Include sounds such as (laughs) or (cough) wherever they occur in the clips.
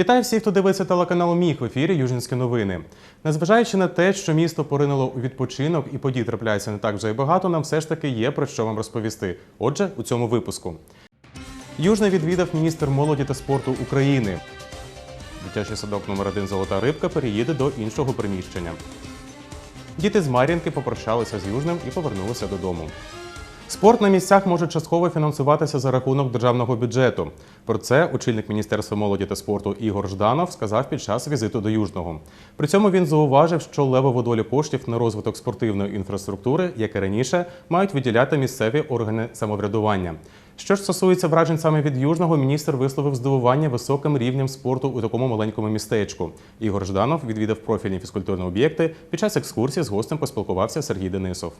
Вітаю всіх, хто дивиться телеканал Міг в ефірі Южинські новини. Незважаючи на те, що місто поринуло у відпочинок і подій трапляється не так вже й багато, нам все ж таки є про що вам розповісти. Отже, у цьому випуску. Южне відвідав міністр молоді та спорту України. Дитячий садок номер 1 Золота рибка переїде до іншого приміщення. Діти з Мар'їнки попрощалися з Южним і повернулися додому. Спорт на місцях може частково фінансуватися за рахунок державного бюджету. Про це очільник Міністерства молоді та спорту Ігор Жданов сказав під час візиту до Южного. При цьому він зауважив, що левову долю коштів на розвиток спортивної інфраструктури, як і раніше, мають виділяти місцеві органи самоврядування. Що ж стосується вражень саме від Южного, міністр висловив здивування високим рівнем спорту у такому маленькому містечку. Ігор Жданов відвідав профільні фізкультурні об'єкти. Під час екскурсії з гостем поспілкувався Сергій Денисов.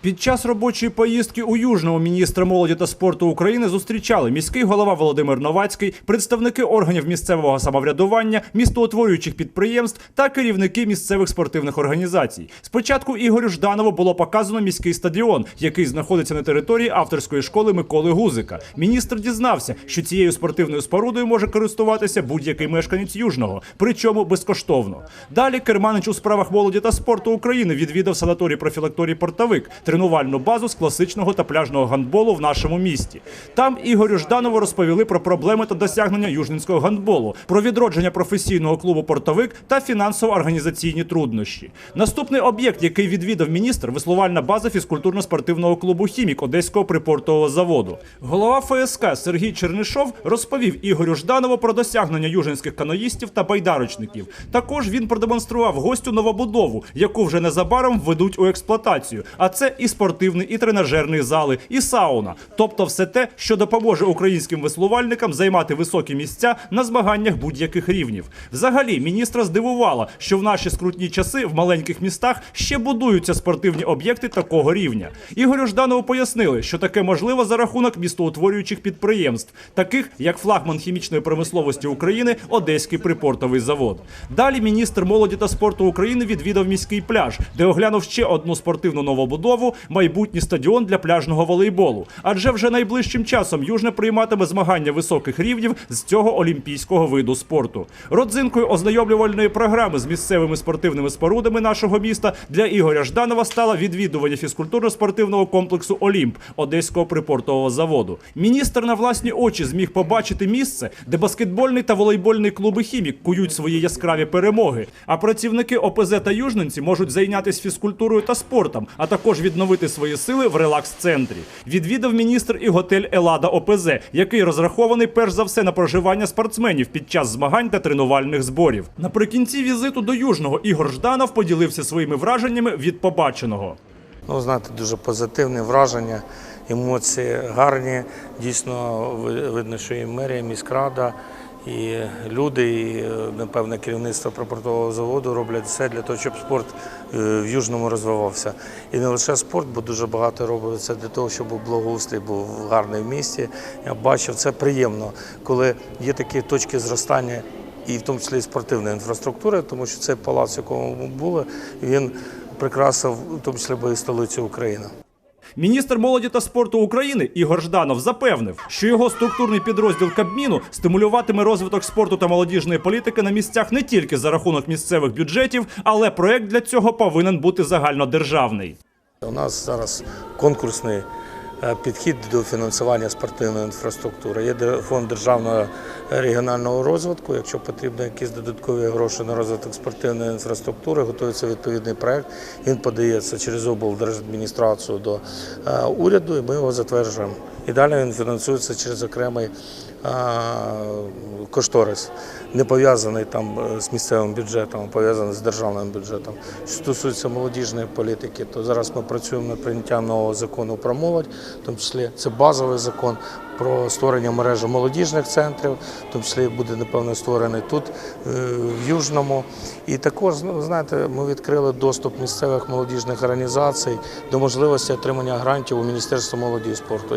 Під час робочої поїздки у Южному міністра молоді та спорту України зустрічали міський голова Володимир Новацький, представники органів місцевого самоврядування, містоутворюючих підприємств та керівники місцевих спортивних організацій. Спочатку Ігорю Жданову було показано міський стадіон, який знаходиться на території авторської школи Миколи Гузика. Міністр дізнався, що цією спортивною спорудою може користуватися будь-який мешканець Южного, причому безкоштовно. Далі керманич у справах молоді та спорту України відвідав санаторій профілакторій Портовик, тренувальну базу з класичного та пляжного гандболу в нашому місті. Там Ігорю Жданову розповіли про проблеми та досягнення южненського гандболу, про відродження професійного клубу Портовик та фінансово-організаційні труднощі. Наступний об'єкт, який відвідав міністр, веслувальна база фізкультурно-спортивного клубу Хімік Одеського припортового заводу. Голова ФСК Сергій Чернишов розповів Ігорю Жданову про досягнення южинських каноїстів та байдарочників. Також він продемонстрував гостю новобудову, яку вже незабаром введуть у експлуатацію. А це і спортивний, і тренажерний зали, і сауна, тобто все те, що допоможе українським веслувальникам займати високі місця на змаганнях будь-яких рівнів. Взагалі, міністра здивувало, що в наші скрутні часи в маленьких містах ще будуються спортивні об'єкти такого рівня. Ігорю Жданову пояснили, що таке можливо за рахунок містоутворюючих підприємств, таких як флагман хімічної промисловості України Одеський припортовий завод. Далі міністр молоді та спорту України відвідав міський пляж, де оглянув ще одну спортивну новобудову майбутній стадіон для пляжного волейболу. Адже вже найближчим часом Южне прийматиме змагання високих рівнів з цього олімпійського виду спорту. Родзинкою ознайомлювальної програми з місцевими спортивними спорудами нашого міста для Ігоря Жданова стало відвідування фізкультурно-спортивного комплексу Олімп Одеського припортового заводу. Міністр на власні очі зміг побачити місце, де баскетбольний та волейбольний клуби хімік кують свої яскраві перемоги. А працівники ОПЗ та южненці можуть зайнятися фізкультурою та спортом, а також відновити свої сили в релакс-центрі. Відвідав міністр і готель Елада ОПЗ, який розрахований перш за все на проживання спортсменів під час змагань та тренувальних зборів. Наприкінці візиту до Южного Ігор Жданов поділився своїми враженнями від побаченого. Ну, знаєте, дуже позитивне враження, емоції гарні. Дійсно, ви- видно, що і мерія, і міськрада, і люди, і е, напевне керівництво припортового заводу роблять все для того, щоб спорт е, в Южному розвивався. І не лише спорт, бо дуже багато робиться для того, щоб благоустрій був гарний в місті. Я бачив, це приємно, коли є такі точки зростання. І в тому числі і спортивної інфраструктури, тому що цей палац, якому ми були, він прикрасив в тому числі і столицю України. Міністр молоді та спорту України Ігор Жданов запевнив, що його структурний підрозділ Кабміну стимулюватиме розвиток спорту та молодіжної політики на місцях не тільки за рахунок місцевих бюджетів, але проект для цього повинен бути загальнодержавний. У нас зараз конкурсний підхід до фінансування спортивної інфраструктури. Є фонд державного регіонального розвитку. Якщо потрібно якісь додаткові гроші на розвиток спортивної інфраструктури, готується відповідний проект. Він подається через облдержадміністрацію до е, уряду, і ми його затверджуємо. І далі він фінансується через окремий е, кошторис, не пов'язаний там е, з місцевим бюджетом, а пов'язаний з державним бюджетом. Що стосується молодіжної політики, то зараз ми працюємо над прийняттям нового закону про молодь, в тому числі це базовий закон про створення мережі молодіжних центрів, в тому числі буде напевно створений тут, е, в Южному. І також, ну, знаєте, ми відкрили доступ місцевих молодіжних організацій до можливості отримання грантів у Міністерство молоді і спорту.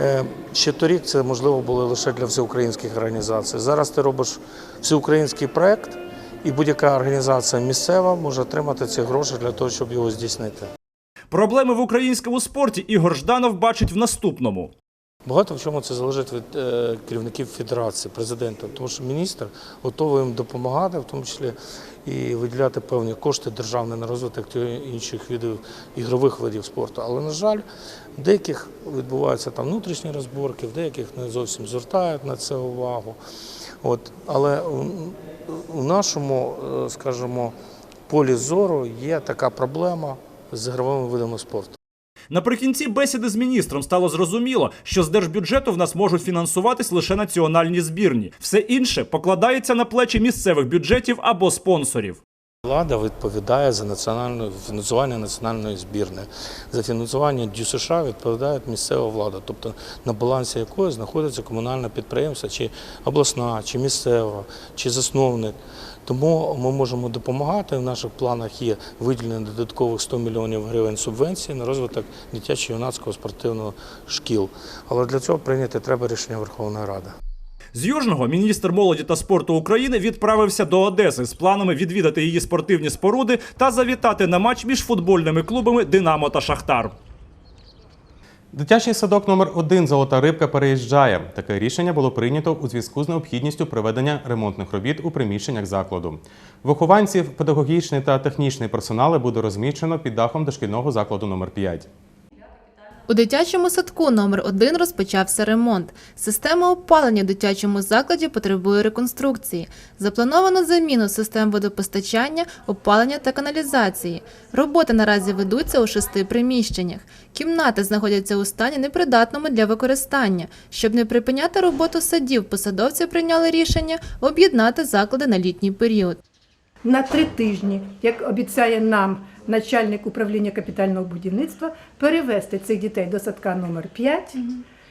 Е, ще торік це можливо було лише для всеукраїнських організацій. Зараз ти робиш всеукраїнський проект, і будь-яка організація місцева може отримати ці гроші для того, щоб його здійснити. Проблеми в українському спорті Ігор Жданов бачить в наступному. Багато в чому це залежить від е, керівників федерації, президента, тому що міністр готовий їм допомагати, в тому числі і виділяти певні кошти державні на розвиток інших видів ігрових видів спорту. Але на жаль, в деяких відбуваються там внутрішні розборки, в деяких не зовсім звертають на це увагу. От, але у нашому, е, скажімо, полі зору є така проблема з ігровими видами спорту. Наприкінці бесіди з міністром стало зрозуміло, що з держбюджету в нас можуть фінансуватись лише національні збірні. Все інше покладається на плечі місцевих бюджетів або спонсорів. Влада відповідає за національне фінансування національної збірної. За фінансування ДЮСШ відповідає місцева влада, тобто на балансі якої знаходиться комунальне підприємство, чи обласна, чи місцева, чи засновник. Тому ми можемо допомагати. В наших планах є виділення додаткових 100 мільйонів гривень субвенції на розвиток дитячо-юнацького спортивного шкіл. Але для цього прийняти треба рішення Верховної Ради. З Южного міністр молоді та спорту України відправився до Одеси з планами відвідати її спортивні споруди та завітати на матч між футбольними клубами Динамо та Шахтар. Дитячий садок номер 1 Золота рибка переїжджає. Таке рішення було прийнято у зв'язку з необхідністю проведення ремонтних робіт у приміщеннях закладу. Вихованців, педагогічний та технічний персонали буде розміщено під дахом дошкільного закладу номер 5 У дитячому садку номер 1 розпочався ремонт. Система опалення в дитячому закладі потребує реконструкції. Заплановано заміну систем водопостачання, опалення та каналізації. Роботи наразі ведуться у шести приміщеннях. Кімнати знаходяться у стані непридатному для використання. Щоб не припиняти роботу садів, посадовці прийняли рішення об'єднати заклади на літній період. На три тижні, як обіцяє нам начальник управління капітального будівництва, перевести цих дітей до садка номер 5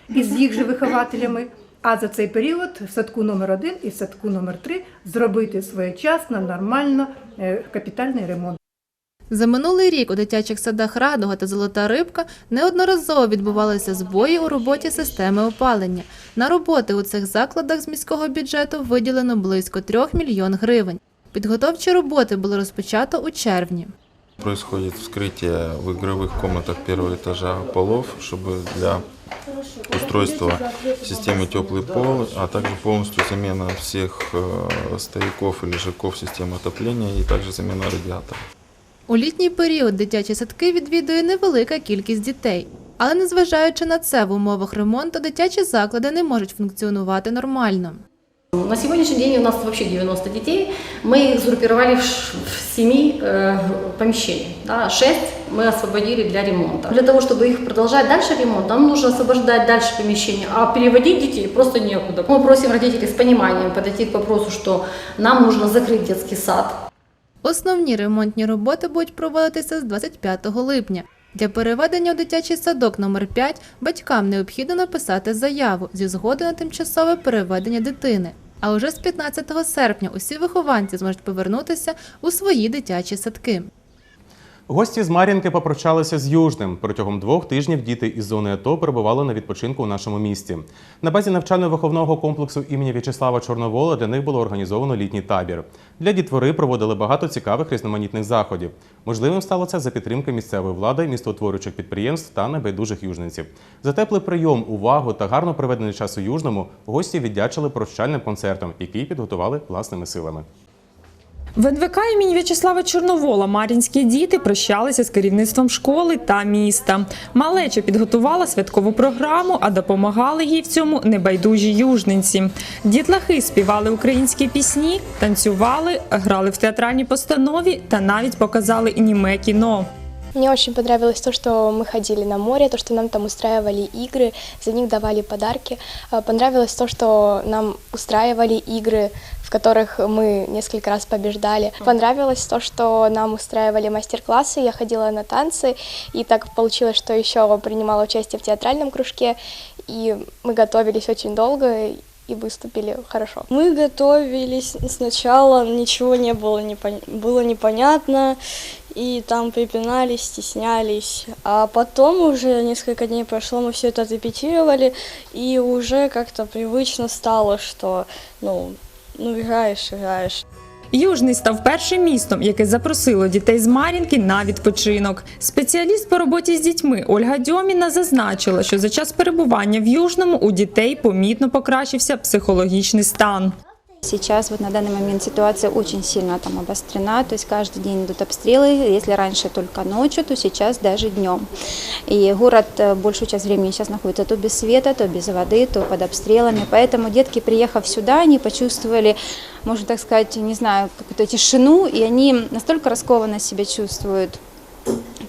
із їх же вихователями. А за цей період в садку номер 1 і в садку номер 3 зробити своєчасно, нормально е, капітальний ремонт. За минулий рік у дитячих садах Радуга та Золота Рибка неодноразово відбувалися збої у роботі системи опалення. На роботи у цих закладах з міського бюджету виділено близько 3 мільйон гривень. Підготовчі роботи було розпочато у червні. Происходит вскрытие в игровых комнатах первого этажа полов, чтобы для устройства системы теплый пол, а также полностью замена всех э, стояков и лежаков системы отопления и также замена радиаторов. У літній період дитячі садки відвідує невелика кількість дітей. Але незважаючи на це, в умовах ремонту дитячі заклади не можуть функціонувати нормально. На сегодняшний день у нас вообще 90 детей. Мы их сгруппировали в ш- в 7 э, помещениях. Да, 6 мы освободили для ремонта. Для того, чтобы их продолжать дальше ремонт, нам нужно освобождать дальше помещения, а переводить детей просто некуда. Мы просим родителей с пониманием подойти к вопросу, что нам нужно закрыть детский сад, Основні ремонтні роботи будуть проводитися з 25 липня. Для переведення у дитячий садок номер 5 батькам необхідно написати заяву зі згоди на тимчасове переведення дитини. А уже з 15 серпня усі вихованці зможуть повернутися у свої дитячі садки. Гості з Мар'їнки попрощалися з Южним. Протягом двох тижнів діти із зони АТО перебували на відпочинку у нашому місті. На базі навчально-виховного комплексу імені В'ячеслава Чорновола для них було організовано літній табір. Для дітвори проводили багато цікавих різноманітних заходів. Можливим стало це за підтримки місцевої влади, містоутворюючих підприємств та небайдужих южненців. За теплий прийом, увагу та гарно проведений час у Южному гості віддячили прощальним концертом, який підготували власними силами. В НВК імені В'ячеслава Чорновола мар'їнські діти прощалися з керівництвом школи та міста. Малеча підготувала святкову програму, а допомагали їй в цьому небайдужі южненці. Дітлахи співали українські пісні, танцювали, грали в театральній постанові та навіть показали німе кіно. Мне очень понравилось то, что мы ходили на море, то, что нам там устраивали игры, за них давали подарки. А, Понравилось то, что нам устраивали игры, в которых мы несколько раз побеждали. Понравилось то, что нам устраивали мастер-классы, я ходила на танцы, и так получилось, что еще принимала участие в театральном кружке, и мы готовились очень долго и выступили хорошо. Мы готовились сначала, ничего не было, непон- было непонятно, и там припинались, стеснялись. А потом уже несколько дней прошло, мы все это отрепетировали, и уже как-то привычно стало, что, ну, ну играешь, играешь. Южний став першим містом, яке запросило дітей з Мар'їнки на відпочинок. Спеціаліст по роботі з дітьми Ольга Дьоміна зазначила, що за час перебування в Южному у дітей помітно покращився психологічний стан. Сейчас вот на данный момент ситуация очень сильно там обострена, то есть каждый день идут обстрелы, если раньше только ночью, то сейчас даже днем. И город э, большую часть времени сейчас находится то без света, то без воды, то под обстрелами, поэтому детки, приехав сюда, они почувствовали, можно так сказать, не знаю, какую-то тишину, и они настолько раскованно себя чувствуют.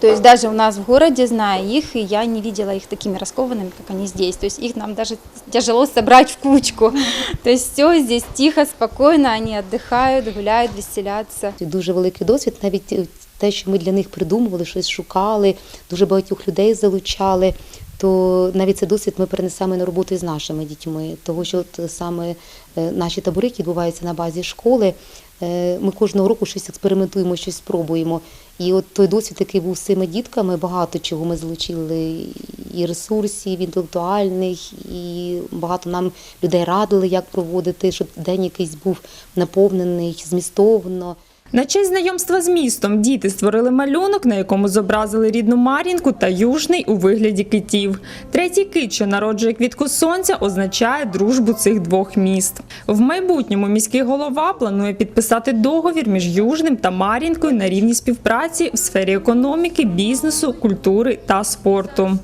то есть даже у нас в городе, зная их, я не видела их такими раскованными, как они здесь. То есть их нам даже тяжело собрать в кучку. (laughs) То есть все здесь тихо, спокойно, они отдыхают, гуляют, веселятся. Дуже великий досвід, навіть е, те, що ми для них придумували, щось шукали, дуже багатьох людей залучали. То навіть цей досвід ми перенесемо на роботу з нашими дітьми, тому що от саме е, наші табори, які відбуваються на базі школи, е, ми кожного року щось експериментуємо, щось спробуємо. І от той досвід, який був з цими дітками, багато чого ми залучили і ресурсів інтелектуальних, і багато нам людей радили, як проводити, щоб день якийсь був наповнений змістовно. На честь знайомства з містом діти створили малюнок, на якому зобразили рідну Мар'їнку та Южний у вигляді китів. Третій кит, що народжує квітку сонця, означає дружбу цих двох міст. В майбутньому міський голова планує підписати договір між Южним та Мар'їнкою на рівні співпраці в сфері економіки, бізнесу, культури та спорту.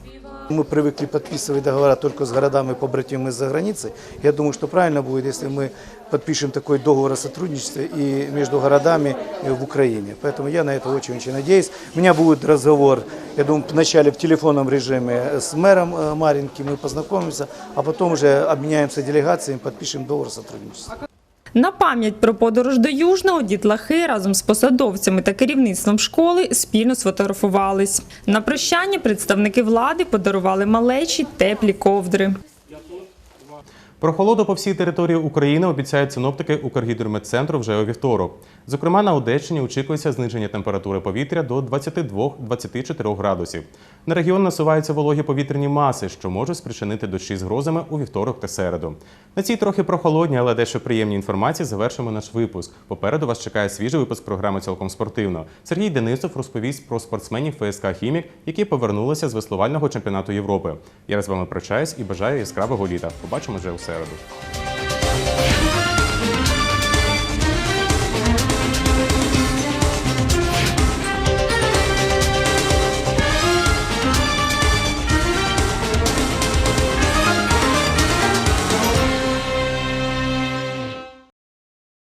Мы привыкли подписывать договора только с городами-побратимами из-за границы. Я думаю, что правильно будет, если мы подпишем такой договор о сотрудничестве и между городами э, в Украине. Поэтому я на это очень-очень надеюсь. У меня будет разговор, я думаю, вначале в телефонном режиме с мэром э, Маринки, мы познакомимся, а потом уже обменяемся делегациями, подпишем договор о сотрудничестве. На пам'ять про подорож до Южного дітлахи разом з посадовцями та керівництвом школи спільно сфотографувались. На прощання представники влади подарували малечі теплі ковдри. Прохолоду по всій території України обіцяють синоптики Укргідрометцентру вже у вівторок. Зокрема, на Одещині очікується зниження температури повітря до 22-24 градусів. На регіон насуваються вологі повітряні маси, що можуть спричинити дощі з грозами у вівторок та середу. На цій трохи прохолодній, але дещо приємній інформації завершимо наш випуск. Попереду вас чекає свіжий випуск програми цілком спортивно. Сергій Денисов розповість про спортсменів ФСК Хімік, які повернулися з веслувального чемпіонату Європи. Я з вами прощаюсь і бажаю яскравого літа. Побачимо вже у середу.